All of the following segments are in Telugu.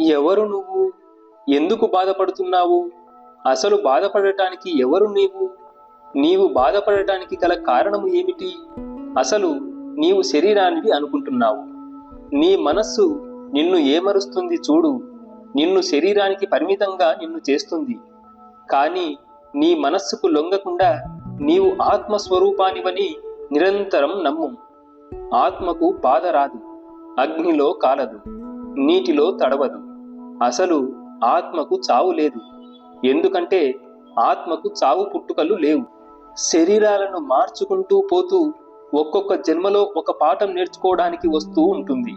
ఎవరు నువ్వు? ఎందుకు బాధపడుతున్నావు? అసలు బాధపడటానికి ఎవరు నీవు? నీవు బాధపడటానికి గల కారణము ఏమిటి? అసలు నీవు శరీరానివి అనుకుంటున్నావు. నీ మనస్సు నిన్ను ఏమరుస్తుంది చూడు. నిన్ను శరీరానికి పరిమితంగా నిన్ను చేస్తుంది. కానీ నీ మనస్సుకు లొంగకుండా నీవు ఆత్మస్వరూపానివని నిరంతరం నమ్ము. ఆత్మకు బాధ రాదు. అగ్నిలో కాలదు. నీటిలో తడవదు. అసలు ఆత్మకు చావు లేదు. ఎందుకంటే ఆత్మకు చావు పుట్టుకలు లేవు. శరీరాలను మార్చుకుంటూ పోతూ ఒక్కొక్క జన్మలో ఒక పాఠం నేర్చుకోవడానికి వస్తూ ఉంటుంది.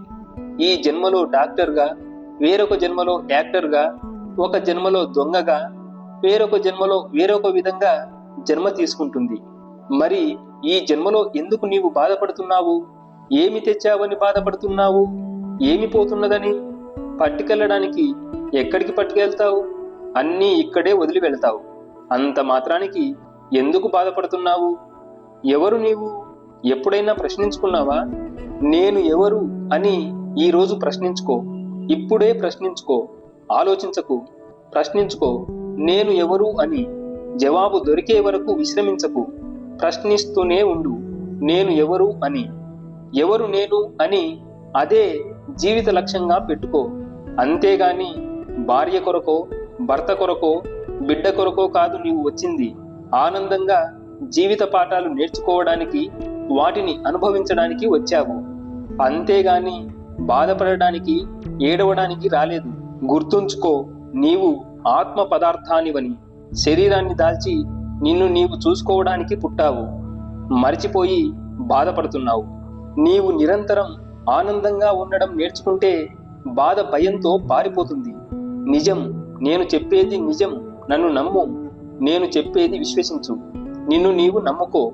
ఈ జన్మలో డాక్టర్గా వేరొక జన్మలో యాక్టర్గా ఒక జన్మలో దొంగగా వేరొక జన్మలో వేరొక విధంగా జన్మ తీసుకుంటుంది. మరి ఈ జన్మలో ఎందుకు నీవు బాధపడుతున్నావు? ఏమి తెచ్చావని బాధపడుతున్నావు? ఏమి పోతున్నదని? పట్టుకెళ్ళడానికి ఎక్కడికి పట్టుకెళ్తావు? అన్నీ ఇక్కడే వదిలి వెళ్తావు. అంత మాత్రానికి ఎందుకు బాధపడుతున్నావు? ఎవరు నీవు? ఎప్పుడైనా ప్రశ్నించుకున్నావా? నేను ఎవరు అని ఈరోజు ప్రశ్నించుకో. ఇప్పుడే ప్రశ్నించుకో. ఆలోచించకు. ప్రశ్నించుకో. నేను ఎవరు అని. జవాబు దొరికే వరకు విశ్రమించకు. ప్రశ్నిస్తూనే ఉండు. నేను ఎవరు అని. ఎవరు నేను అని అదే జీవిత లక్ష్యంగా పెట్టుకో. అంతేగాని భార్య కొరకో భర్త కొరకో బిడ్డ కొరకో కాదు నీవు వచ్చింది. ఆనందంగా జీవిత పాఠాలు నేర్చుకోవడానికి వాటిని అనుభవించడానికి వచ్చావు. అంతేగాని బాధపడడానికి ఏడవడానికి రాలేదు. గుర్తుంచుకో నీవు ఆత్మ పదార్థానివని. శరీరాన్ని దాల్చి నిన్ను నీవు చూసుకోవడానికి పుట్టావు. మరిచిపోయి బాధపడుతున్నావు. నీవు నిరంతరం ఆనందంగా ఉండడం నేర్చుకుంటే బాధ భయంతో పారిపోతుంది. నిజం నేను చెప్పేది నిజం నన్ను నమ్ము. నేను చెప్పేది విశ్వసించు. నిన్ను నీవు నమ్ముకో.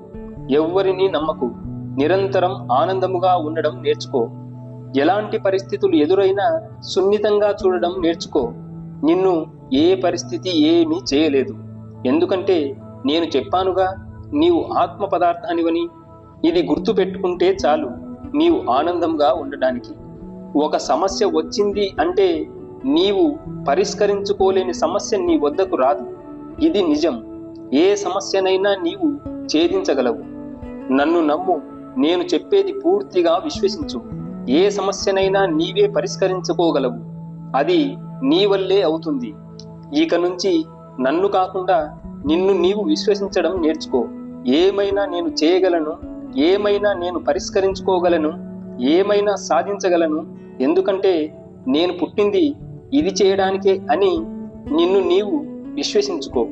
ఎవ్వరిని నమ్మకు. నిరంతరం ఆనందముగా ఉండడం నేర్చుకో. ఎలాంటి పరిస్థితులు ఎదురైనా సున్నితంగా చూడడం నేర్చుకో. నిన్ను ఏ పరిస్థితి ఏమీ చేయలేదు. ఎందుకంటే నేను చెప్పానుగా నీవు ఆత్మ పదార్థానివని. ఇది గుర్తు పెట్టుకుంటే చాలు. నీవు ఆనందంగా ఉండడానికి. ఒక సమస్య వచ్చింది అంటే నీవు పరిష్కరించుకోలేని సమస్య నీ వద్దకు రాదు. ఇది నిజం. ఏ సమస్యనైనా నీవు ఛేదించగలవు. నన్ను నమ్ము. నేను చెప్పేది పూర్తిగా విశ్వసించు. ఏ సమస్యనైనా నీవే పరిష్కరించుకోగలవు. అది నీ వల్లే అవుతుంది. ఇక నుంచి నన్ను కాకుండా నిన్ను నీవు విశ్వసించడం నేర్చుకో. ఏమైనా నేను చేయగలను ఏమైనా నేను పరిష్కరించుకోగలను ఏమైనా సాధించగలను ఎందుకంటే నేను పుట్టింది ఇది చేయడానికే అని నిన్ను నీవు విశ్వసించుకో.